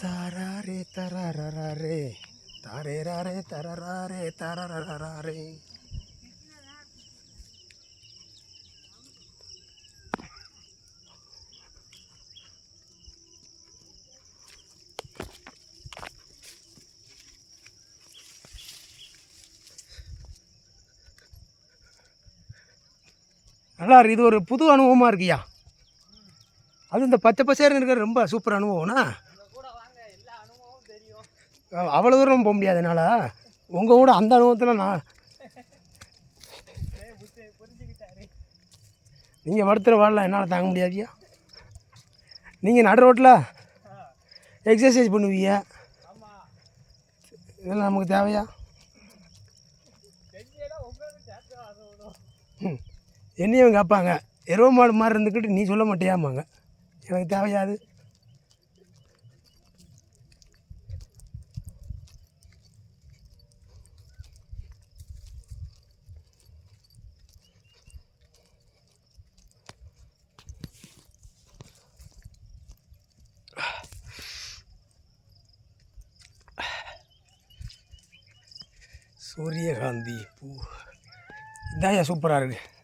తారే తరారే తారే రారే తరారే తరారే நல்லா இருக்கு இது ஒரு புது அனுபவமாக இருக்குய்யா அது இந்த பச்சை பசேர்னு இருக்கிற ரொம்ப சூப்பர் அனுபவம்னா? அவ்வளோ தூரம் போக முடியாது என்னால். உங்கள் கூட அந்த அனுபவத்தில் நான் நீங்கள் படுத்துகிற வாழலாம் என்னால் தாங்க முடியாதியா? நீங்கள் நடு ரோட்டில் எக்ஸசைஸ் பண்ணுவீங்க. இதெல்லாம் நமக்கு தேவையா? ம். என்னையும் கேட்பாங்க. எருவ மாடு மாதிரி இருந்துக்கிட்டு நீ சொல்ல மாட்டேயாமாங்க எனக்கு தேவையாது. சூரியகாந்தி பூ. இதாயா சூப்பராக இருக்குது